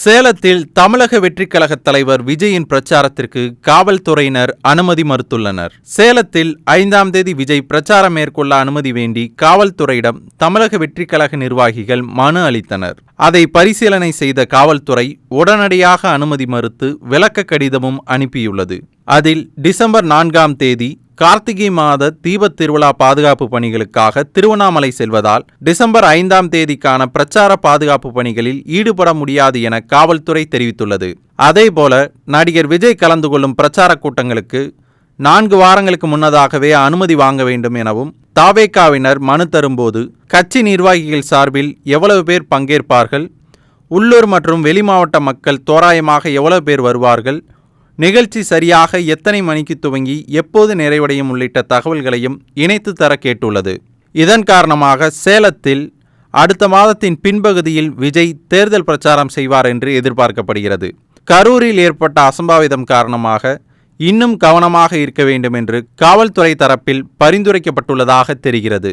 சேலத்தில் தமிழக வெற்றிக் கழக தலைவர் விஜயின் பிரச்சாரத்திற்கு காவல்துறையினர் அனுமதி மறுத்துள்ளனர். சேலத்தில் ஐந்தாம் தேதி விஜய் பிரச்சாரம் மேற்கொள்ள அனுமதி வேண்டி காவல்துறையிடம் தமிழக வெற்றிக் கழக நிர்வாகிகள் மனு அளித்தனர். அதை பரிசீலனை செய்த காவல்துறை உடனடியாக அனுமதி மறுத்து விளக்க கடிதமும் அனுப்பியுள்ளது. அதில் டிசம்பர் நான்காம் தேதி கார்த்திகை மாத தீபத் திருவிழா பாதுகாப்பு பணிகளுக்காக திருவண்ணாமலை செல்வதால் டிசம்பர் ஐந்தாம் தேதிக்கான பிரச்சார பாதுகாப்பு பணிகளில் ஈடுபட முடியாது என காவல்துறை தெரிவித்துள்ளது. அதேபோல நடிகர் விஜய் கலந்து கொள்ளும் பிரச்சார கூட்டங்களுக்கு நான்கு வாரங்களுக்கு முன்னதாகவே அனுமதி வாங்க வேண்டும் எனவும் தாவேக்காவினர் மனு தரும்போது கட்சி நிர்வாகிகள் சார்பில் எவ்வளவு பேர் பங்கேற்பார்கள்? உள்ளூர் மற்றும் வெளிமாவட்ட மக்கள் தோராயமாக எவ்வளவு பேர் வருவார்கள்? நிகழ்ச்சி சரியாக எத்தனை மணிக்கு துவங்கி எப்போது நிறைவடையும் உள்ளிட்ட தகவல்களையும் இணைத்து தர கேட்டுள்ளது. இதன் காரணமாக சேலத்தில் அடுத்த மாதத்தின் பின்பகுதியில் விஜய் தேர்தல் பிரச்சாரம் செய்வார் என்று எதிர்பார்க்கப்படுகிறது. கரூரில் ஏற்பட்ட அசம்பாவிதம் காரணமாக இன்னும் கவனமாக இருக்க வேண்டும் என்று காவல்துறை தரப்பில் பரிந்துரைக்கப்பட்டுள்ளதாக தெரிகிறது.